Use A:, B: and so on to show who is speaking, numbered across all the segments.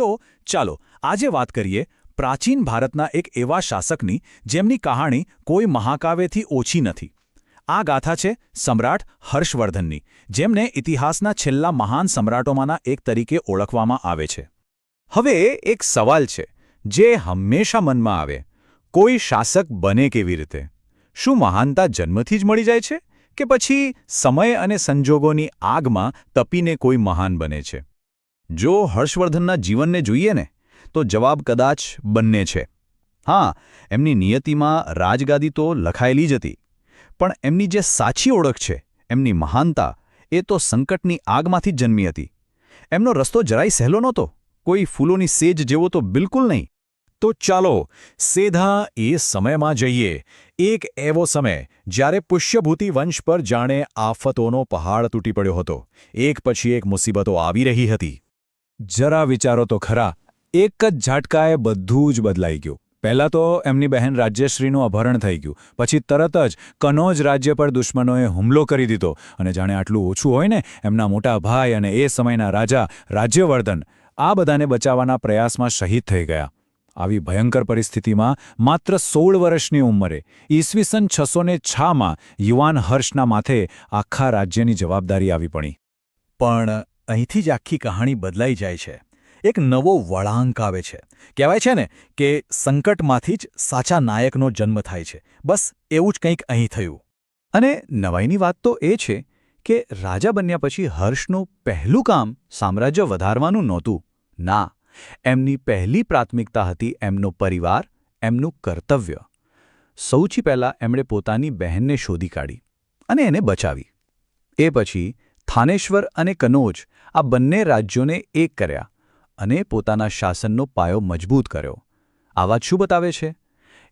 A: તો ચાલો આજે વાત કરીએ પ્રાચીન ભારતના એક એવા શાસકની જેમની કહાણી કોઈ મહાકાવ્યથી ઓછી નથી. આ ગાથા છે સમ્રાટ હર્ષવર્ધનની, જેમને ઇતિહાસના છેલ્લા મહાન સમ્રાટોમાંના એક તરીકે ઓળખવામાં આવે છે. હવે એક સવાલ છે જે હંમેશા મનમાં આવે. કોઈ શાસક બને કેવી રીતે? શું મહાનતા જન્મથી જ મળી જાય છે? કે પછી સમય અને સંજોગોની આગમાં તપીને કોઈ મહાન બને છે? જો હર્ષવર્ધનના જીવનને જોઈએ ને, તો જવાબ કદાચ બંને છે. હા, એમની નિયતિમાં રાજગાદી તો લખાયેલી જ હતી, પણ એમની જે સાચી ઓળખ છે, એમની મહાનતા, એ તો સંકટની આગમાંથી જ જન્મી હતી. એમનો રસ્તો જરાય સહેલો નહોતો, કોઈ ફૂલોની સેજ જેવો તો બિલકુલ નહીં. તો ચાલો, સીધા એ સમયમાં જઈએ, એક એવો સમય, જ્યારે પુષ્યભૂતિ વંશ પર જાણે આફતોનો પહાડ તૂટી પડ્યો હતો, એક પછી એક મુસીબતો આવી રહી હતી. જરા વિચારો તો ખરા, એક જ ઝાટકાએ બધું જ બદલાઈ ગયું. પહેલાં તો એમની બહેન રાજ્યશ્રીનું અપહરણ થઈ ગયું, પછી તરત જ કનોજ રાજ્ય પર દુશ્મનોએ હુમલો કરી દીધો અને જાણે આટલું ઓછું હોય ને, એમના મોટા ભાઈ અને એ સમયના રાજા રાજ્યવર્ધન આ બધાને બચાવવાના પ્રયાસમાં શહીદ થઈ ગયા. આવી ભયંકર પરિસ્થિતિમાં માત્ર સોળ વર્ષની ઉંમરે ઈસવીસન છસો ને છમાં યુવાન હર્ષના માથે આખા રાજ્યની જવાબદારી આવી પડી. પણ અહીંથી જ આખી કહાણી બદલાઈ જાય છે. એક નવો વળાંક આવે છે. કહેવાય છે ને કે સંકટમાંથી જ સાચા નાયકનો જન્મ થાય છે. બસ એવું જ કંઈક અહીં થયું. અને નવાઈની વાત તો એ છે કે રાજા બન્યા પછી હર્ષનું પહેલું કામ સામ્રાજ્ય વધારવાનું નહોતું. ના, એમની પહેલી પ્રાથમિકતા હતી એમનો પરિવાર, એમનું કર્તવ્ય. સૌથી પહેલાં એમણે પોતાની બહેનને શોધી કાઢી અને એને બચાવી. એ પછી થાનેશ્વર અને કનોજ આ બંને રાજ્યોને એક કર્યા અને પોતાના શાસનનો પાયો મજબૂત કર્યો. આ વાત શું બતાવે છે?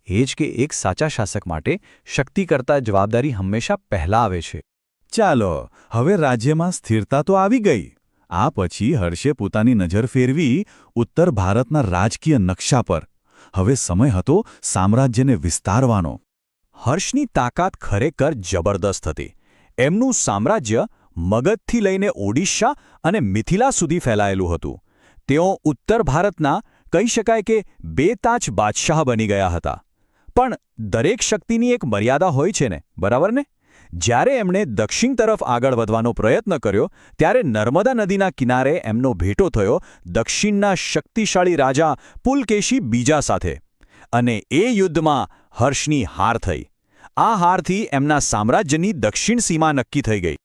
A: એ જ કે એક સાચા શાસક માટે શક્તિ કરતા જવાબદારી હંમેશા પહેલાં આવે છે. ચાલો, હવે રાજ્યમાં સ્થિરતા તો આવી ગઈ. આ પછી હર્ષે પોતાની નજર ફેરવી ઉત્તર ભારતના રાજકીય નકશા પર. હવે સમય હતો સામ્રાજ્યને વિસ્તારવાનો. હર્ષની તાકાત ખરેખર જબરદસ્ત હતી. એમનું સામ્રાજ્ય મગધથી લઈને ઓડિશા અને મિથિલા સુધી ફેલાયેલું હતું. તેઓ ઉત્તર ભારતના, કહી શકાય કે બે તાજ બાદશાહ બની ગયા હતા. પણ દરેક શક્તિની એક મર્યાદા હોય છે ને, બરાબર ને? જ્યારે એમણે દક્ષિણ તરફ આગળ વધવાનો પ્રયત્ન કર્યો, ત્યારે નર્મદા નદીના કિનારે એમનો ભેટો થયો દક્ષિણના શક્તિશાળી રાજા પુલકેશી બીજા સાથે. અને એ યુદ્ધમાં હર્ષની હાર થઈ. આ હારથી એમના સામ્રાજ્યની દક્ષિણ સીમા નક્કી થઈ ગઈ.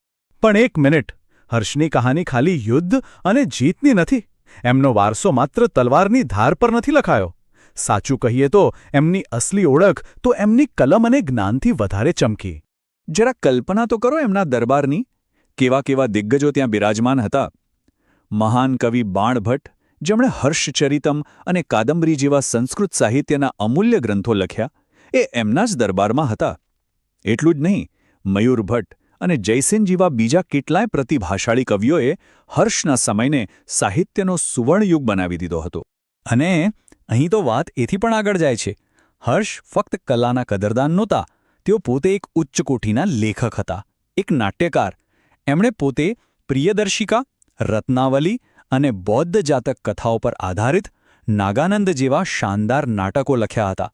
A: પણ એક મિનિટ. હર્ષની કહાની ખાલી યુદ્ધ અને જીતની નથી. એમનો વારસો માત્ર તલવારની ધાર પર નથી લખાયો. સાચું કહીએ તો એમની અસલી ઓળખ તો એમની કલમ અને જ્ઞાનથી વધારે ચમકી. જરા કલ્પના તો કરો એમના દરબારની. કેવા કેવા દિગ્ગજો ત્યાં બિરાજમાન હતા. મહાન કવિ બાણભટ્ટ, જેમણે હર્ષચરિતમ અને કાદંબરી જેવા સંસ્કૃત સાહિત્યના અમૂલ્ય ગ્રંથો લખ્યા, એ એમના જ દરબારમાં હતા. એટલું જ નહીં મયુર ભટ્ટ અને જયસેન જેવા બીજા કેટલાય પ્રતિભાશાળી કવિઓએ હર્ષના સમયને સાહિત્યનો સુવર્ણયુગ બનાવી દીધો હતો. અને અહીં તો વાત એથી પણ આગળ જાય છે. હર્ષ ફક્ત કલાના કદરદાન નહોતા, તેઓ પોતે એક ઉચ્ચ કોઠીના લેખક હતા, એક નાટ્યકાર. એમણે પોતે પ્રિયદર્શિકા, રત્નાવલી અને બૌદ્ધ જાતક કથાઓ પર આધારિત નાગાનંદ જેવા શાનદાર નાટકો લખ્યા હતા.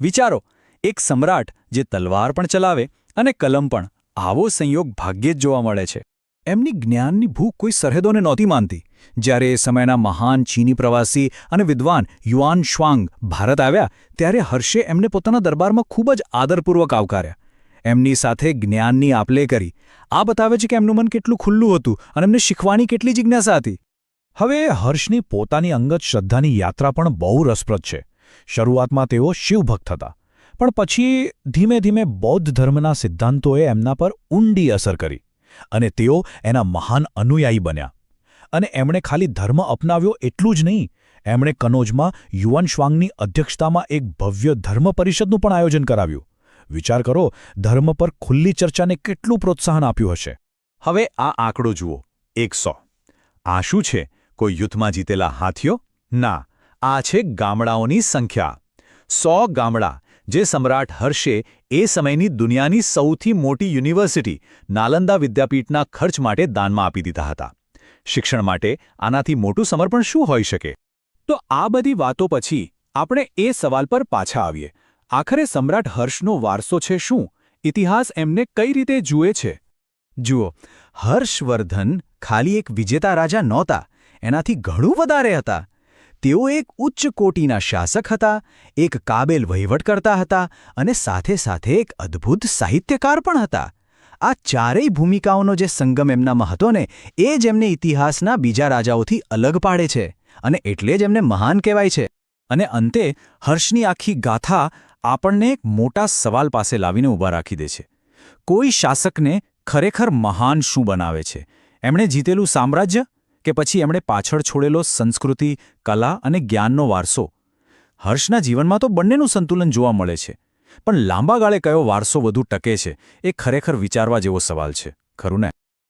A: વિચારો, એક સમ્રાટ જે તલવાર પણ ચલાવે અને કલમ પણ આવો સંયોગ ભાગ્યે જ જોવા મળે છે. એમની જ્ઞાનની ભૂખ કોઈ સરહદોને નહોતી માનતી. જ્યારે એ સમયના મહાન ચીની પ્રવાસી અને વિદ્વાન યુઆન શ્વાંગ ભારત આવ્યા, ત્યારે હર્ષે એમને પોતાના દરબારમાં ખૂબ જ આદરપૂર્વક આવકાર્યા. એમની સાથે જ્ઞાનની આપલે કરી. આ બતાવે છે કે એમનું મન કેટલું ખુલ્લું હતું અને એમને શીખવાની કેટલી જિજ્ઞાસા હતી. હવે હર્ષની પોતાની અંગત શ્રદ્ધાની યાત્રા પણ બહુ રસપ્રદ છે. શરૂઆતમાં તેઓ શિવભક્ત હતા. પણ પછી ધીમે ધીમે બૌદ્ધ ધર્મના સિદ્ધાંતોએ એમના પર ઊંડી અસર કરી અને તેઓ એના મહાન અનુયાયી બન્યા. અને એમણે ખાલી ધર્મ અપનાવ્યો એટલું જ નહીં, એમણે કનોજમાં યુવાન શ્વાંગની અધ્યક્ષતામાં એક ભવ્ય ધર્મ પરિષદનું પણ આયોજન કરાવ્યું. વિચાર કરો, ધર્મ પર ખુલ્લી ચર્ચાને કેટલું પ્રોત્સાહન આપ્યું હશે? હવે આ આંકડો જુઓ, એકસો. આ શું છે? કોઈ યુદ્ધમાં જીતેલા હાથીઓ? ના, આ છે ગામડાઓની સંખ્યા. સો ગામડા જે સમ્રાટ હર્ષે એ સમયની દુનિયાની સૌથી મોટી યુનિવર્સિટી નાલંદા વિદ્યાપીઠના ખર્ચ માટે દાનમાં આપી દીધા હતા. શિક્ષણ માટે આનાથી મોટું સમર્પણ શું હોઈ શકે? તો આ બધી વાતો પછી આપણે એ સવાલ પર પાછા આવીએ. આખરે સમ્રાટ હર્ષનો વારસો છે શું? ઇતિહાસ એમને કઈ રીતે જુએ છે? જુઓ, હર્ષવર્ધન ખાલી એક વિજેતા રાજા નહોતા. એનાથી ઘણું વધારે હતા. તેઓ એક ઉચ્ચ કોટીના શાસક હતા, એક કાબેલ વહીવટકર્તા હતા અને સાથે સાથે એક અદ્ભુત સાહિત્યકાર પણ હતા. આ ચારેય ભૂમિકાઓનો જે સંગમ એમનામાં હતો ને એ જ એમને ઇતિહાસના બીજા રાજાઓથી અલગ પાડે છે અને એટલે જ એમને મહાન કહેવાય છે. અને અંતે હર્ષની આખી ગાથા આપણને એક મોટા સવાલ પાસે લાવીને ઊભા રાખી દે છે. કોઈ શાસકને ખરેખર મહાન શું બનાવે છે? એમણે જીતેલું સામ્રાજ્ય? કે પછી એમણે પાછળ છોડેલો સંસ્કૃતિ, કલા અને જ્ઞાનનો વારસો. હર્ષના જીવનમાં તો બંનેનું સંતુલન જોવા મળે છે. પણ લાંબા ગાળે કયો વારસો વધુ ટકે છે, એ ખરેખર વિચારવા જેવો સવાલ છે. ખરું ને?